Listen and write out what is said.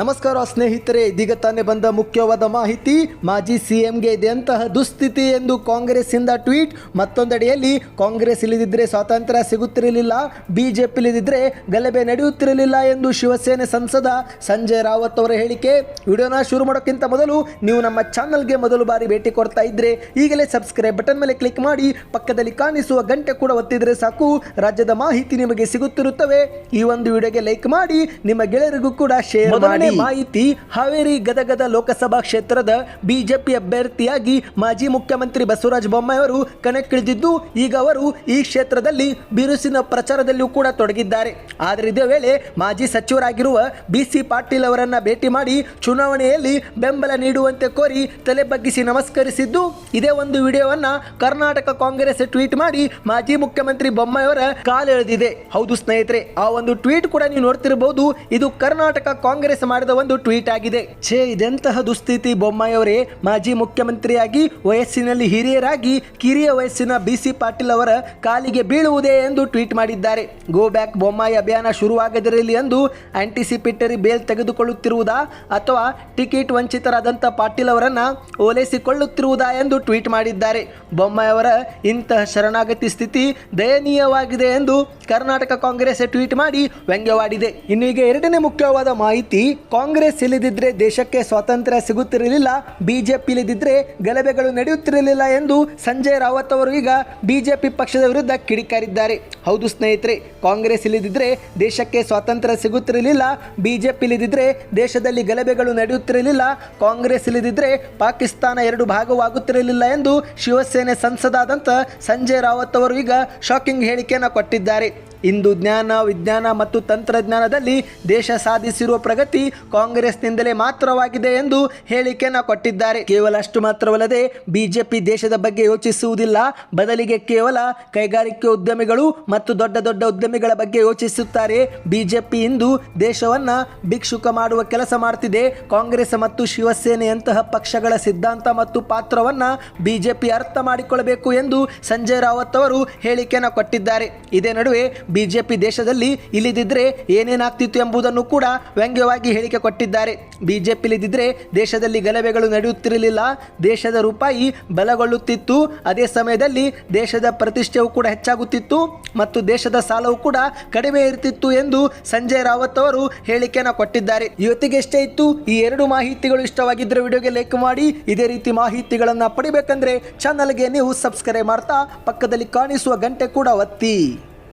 ನಮಸ್ಕಾರ ಸ್ನೇಹಿತರೆ ಇದೀಗ ತಾನೇ ಬಂದ ಮುಖ್ಯವಾದ ಮಾಹಿತಿ, ಮಾಜಿ ಸಿಎಂಗೆ ಇದೆಯಂತಹ ದುಸ್ಥಿತಿ ಎಂದು ಕಾಂಗ್ರೆಸ್ಸಿಂದ ಟ್ವೀಟ್. ಮತ್ತೊಂದೆಡೆಯಲ್ಲಿ, ಕಾಂಗ್ರೆಸ್ ಇಳಿದಿದ್ರೆ ಸ್ವಾತಂತ್ರ್ಯ ಸಿಗುತ್ತಿರಲಿಲ್ಲ, ಬಿಜೆಪಿ ಇಳಿದಿದ್ರೆ ಗಲಭೆ ನಡೆಯುತ್ತಿರಲಿಲ್ಲ ಎಂದು ಶಿವಸೇನೆ ಸಂಸದ ಸಂಜಯ್ ರಾವತ್ ಅವರ ಹೇಳಿಕೆ. ವಿಡಿಯೋನ ಶುರು ಮಾಡೋಕ್ಕಿಂತ ಮೊದಲು ನೀವು ನಮ್ಮ ಚಾನಲ್ಗೆ ಮೊದಲು ಬಾರಿ ಭೇಟಿ ಕೊಡ್ತಾ ಇದ್ರೆ, ಈಗಲೇ ಸಬ್ಸ್ಕ್ರೈಬ್ ಬಟನ್ ಮೇಲೆ ಕ್ಲಿಕ್ ಮಾಡಿ, ಪಕ್ಕದಲ್ಲಿ ಕಾಣಿಸುವ ಗಂಟೆ ಕೂಡ ಒತ್ತಿದ್ರೆ ಸಾಕು. ರಾಜ್ಯದ ಮಾಹಿತಿ ನಿಮಗೆ ಸಿಗುತ್ತಿರುತ್ತವೆ. ಈ ಒಂದು ವಿಡಿಯೋಗೆ ಲೈಕ್ ಮಾಡಿ, ನಿಮ್ಮ ಗೆಳೆಯರಿಗೂ ಕೂಡ ಶೇರ್ ಮಾಡಿ. ಮಾಹಿತಿ, ಹಾವೇರಿ ಗದಗದ ಲೋಕಸಭಾ ಕ್ಷೇತ್ರದ ಬಿಜೆಪಿ ಅಭ್ಯರ್ಥಿಯಾಗಿ ಮಾಜಿ ಮುಖ್ಯಮಂತ್ರಿ ಬಸವರಾಜ ಬೊಮ್ಮಾಯಿ ಅವರು ಕಣಕ್ಕಿಳಿದಿದ್ದು, ಈಗ ಅವರು ಈ ಕ್ಷೇತ್ರದಲ್ಲಿ ಬಿರುಸಿನ ಪ್ರಚಾರದಲ್ಲಿಯೂ ಕೂಡ ತೊಡಗಿದ್ದಾರೆ. ಆದರೆ ಇದೇ ವೇಳೆ ಮಾಜಿ ಸಚಿವರಾಗಿರುವ ಬಿ ಸಿ ಪಾಟೀಲ್ ಅವರನ್ನ ಭೇಟಿ ಮಾಡಿ ಚುನಾವಣೆಯಲ್ಲಿ ಬೆಂಬಲ ನೀಡುವಂತೆ ಕೋರಿ ತಲೆ ಬಗ್ಗಿಸಿ ನಮಸ್ಕರಿಸಿದ್ದು, ಇದೇ ಒಂದು ವಿಡಿಯೋವನ್ನ ಕರ್ನಾಟಕ ಕಾಂಗ್ರೆಸ್ ಟ್ವೀಟ್ ಮಾಡಿ ಮಾಜಿ ಮುಖ್ಯಮಂತ್ರಿ ಬೊಮ್ಮಾಯಿ ಅವರ ಕಾಲೆಳೆದಿದೆ. ಹೌದು ಸ್ನೇಹಿತರೆ, ಆ ಒಂದು ಟ್ವೀಟ್ ಕೂಡ ನೀವು ನೋಡ್ತಿರಬಹುದು ಇದು ಕರ್ನಾಟಕ ಕಾಂಗ್ರೆಸ್ ಮಾಡಿದ ಒಂದು ಟ್ವೀಟ್ ಆಗಿದೆ. ಛೇ, ಇದೆಂತಹ ದುಸ್ಥಿತಿ ಬೊಮ್ಮಾಯಿಯವರೇ. ಮಾಜಿ ಮುಖ್ಯಮಂತ್ರಿಯಾಗಿ ವಯಸ್ಸಿನಲ್ಲಿ ಹಿರಿಯರಾಗಿ ಕಿರಿಯ ವಯಸ್ಸಿನ ಬಿ ಸಿ ಪಾಟೀಲ್ ಅವರ ಕಾಲಿಗೆ ಬೀಳುವುದೇ ಎಂದು ಟ್ವೀಟ್ ಮಾಡಿದ್ದಾರೆ. ಗೋ ಬ್ಯಾಕ್ ಬೊಮ್ಮಾಯಿ ಅಭಿಯಾನ ಶುರುವಾಗದಿರಲಿ ಎಂದು ಆಂಟಿಸಿಪೇಟರಿ ಬೇಲ್ ತೆಗೆದುಕೊಳ್ಳುತ್ತಿರುವುದಾ ಅಥವಾ ಟಿಕೆಟ್ ವಂಚಿತರಾದಂಥ ಪಾಟೀಲ್ ಅವರನ್ನ ಓಲೈಸಿಕೊಳ್ಳುತ್ತಿರುವುದಾ ಎಂದು ಟ್ವೀಟ್ ಮಾಡಿದ್ದಾರೆ. ಬೊಮ್ಮಾಯಿ ಅವರ ಇಂತಹ ಶರಣಾಗತಿ ಸ್ಥಿತಿ ದಯನೀಯವಾಗಿದೆ ಎಂದು ಕರ್ನಾಟಕ ಕಾಂಗ್ರೆಸ್ ಟ್ವೀಟ್ ಮಾಡಿ ವ್ಯಂಗ್ಯವಾಡಿದೆ. ಇನ್ನು ಈಗ ಎರಡನೇ ಮುಖ್ಯವಾದ ಮಾಹಿತಿ ಕಾಂಗ್ರೆಸ್ ಇಲ್ಲದಿದ್ರೆ ದೇಶಕ್ಕೆ ಸ್ವಾತಂತ್ರ್ಯ ಸಿಗುತ್ತಿರಲಿಲ್ಲ, ಬಿಜೆಪಿ ಇಲ್ಲದಿದ್ರೆ ಗಲಭೆಗಳು ನಡೆಯುತ್ತಿರಲಿಲ್ಲ ಎಂದು ಸಂಜಯ್ ರಾವತ್ ಅವರು ಈಗ ಬಿಜೆಪಿ ಪಕ್ಷದ ವಿರುದ್ಧ ಕಿಡಿಕಾರಿದ್ದಾರೆ. ಹೌದು ಸ್ನೇಹಿತರೆ, ಕಾಂಗ್ರೆಸ್ ಇಲ್ಲದಿದ್ರೆ ದೇಶಕ್ಕೆ ಸ್ವಾತಂತ್ರ್ಯ ಸಿಗುತ್ತಿರಲಿಲ್ಲ, ಬಿಜೆಪಿ ಇಲ್ಲದಿದ್ರೆ ದೇಶದಲ್ಲಿ ಗಲಭೆಗಳು ನಡೆಯುತ್ತಿರಲಿಲ್ಲ, ಕಾಂಗ್ರೆಸ್ ಇಲ್ಲದಿದ್ರೆ ಪಾಕಿಸ್ತಾನ ಎರಡು ಭಾಗವಾಗುತ್ತಿರಲಿಲ್ಲ ಎಂದು ಶಿವಸೇನೆ ಸಂಸದಾದಂಥ ಸಂಜಯ್ ರಾವತ್ ಅವರು ಈಗ ಶಾಕಿಂಗ್ ಹೇಳಿಕೆಯನ್ನು ಕೊಟ್ಟಿದ್ದಾರೆ. ಇಂದು ಜ್ಞಾನ, ವಿಜ್ಞಾನ ಮತ್ತು ತಂತ್ರಜ್ಞಾನದಲ್ಲಿ ದೇಶ ಸಾಧಿಸಿರುವ ಪ್ರಗತಿ ಕಾಂಗ್ರೆಸ್ನಿಂದಲೇ ಮಾತ್ರವಾಗಿದೆ ಎಂದು ಹೇಳಿಕೆಯನ್ನು ಕೊಟ್ಟಿದ್ದಾರೆ. ಕೇವಲ ಅಷ್ಟು ಮಾತ್ರವಲ್ಲದೆ ಬಿಜೆಪಿ ದೇಶದ ಬಗ್ಗೆ ಯೋಚಿಸುವುದಿಲ್ಲ. ಬದಲಿಗೆ ಕೇವಲ ಕೈಗಾರಿಕೆ ಉದ್ಯಮಿಗಳು ಮತ್ತು ದೊಡ್ಡ ದೊಡ್ಡ ಉದ್ಯಮಿಗಳ ಬಗ್ಗೆ ಯೋಚಿಸುತ್ತಾರೆ. ಬಿಜೆಪಿ ಇಂದು ದೇಶವನ್ನ ಭಿಕ್ಷುಕ ಮಾಡುವ ಕೆಲಸ ಮಾಡ್ತಿದೆ. ಕಾಂಗ್ರೆಸ್ ಮತ್ತು ಶಿವಸೇನೆಯಂತಹ ಪಕ್ಷಗಳ ಸಿದ್ಧಾಂತ ಮತ್ತು ಪಾತ್ರವನ್ನ ಬಿಜೆಪಿ ಅರ್ಥ ಮಾಡಿಕೊಳ್ಳಬೇಕು ಎಂದು ಸಂಜಯ್ ರಾವತ್ ಅವರು ಹೇಳಿಕೆಯನ್ನು ಕೊಟ್ಟಿದ್ದಾರೆ. ಇದೇ ನಡುವೆ ಬಿಜೆಪಿ ದೇಶದಲ್ಲಿ ಇಳಿದಿದ್ರೆ ಏನೇನಾಗ್ತಿತ್ತು ಎಂಬುದನ್ನು ಕೂಡ ವ್ಯಂಗ್ಯವಾಗಿ ಹೇಳಿಕೆ ಕೊಟ್ಟಿದ್ದಾರೆ. ಬಿಜೆಪಿ ಇಳಿದಿದ್ರೆ ದೇಶದಲ್ಲಿ ಗಲಭೆಗಳು ನಡೆಯುತ್ತಿರಲಿಲ್ಲ. ದೇಶದ ರೂಪಾಯಿ ಬಲಗೊಳ್ಳುತ್ತಿತ್ತು. ಅದೇ ಸಮಯದಲ್ಲಿ ದೇಶದ ಪ್ರತಿಷ್ಠೆಯು ಕೂಡ ಹೆಚ್ಚಾಗುತ್ತಿತ್ತು ಮತ್ತು ದೇಶದ ಸಾಲವು ಕೂಡ ಕಡಿಮೆ ಇರ್ತಿತ್ತು ಎಂದು ಸಂಜಯ್ ರಾವತ್ ಅವರು ಹೇಳಿಕೆಯನ್ನು ಕೊಟ್ಟಿದ್ದಾರೆ. ಇವತ್ತಿಗೆ ಎಷ್ಟೇ ಇತ್ತು, ಈ ಎರಡು ಮಾಹಿತಿಗಳು ಇಷ್ಟವಾಗಿದ್ದರೆ ವಿಡಿಯೋಗೆ ಲೈಕ್ ಮಾಡಿ. ಇದೇ ರೀತಿ ಮಾಹಿತಿಗಳನ್ನು ಪಡಿಬೇಕಂದ್ರೆ ಚಾನಲ್ಗೆ ನೀವು ಸಬ್ಸ್ಕ್ರೈಬ್ ಮಾಡ್ತಾ ಪಕ್ಕದಲ್ಲಿ ಕಾಣಿಸುವ ಗಂಟೆ ಕೂಡ ಒತ್ತಿ.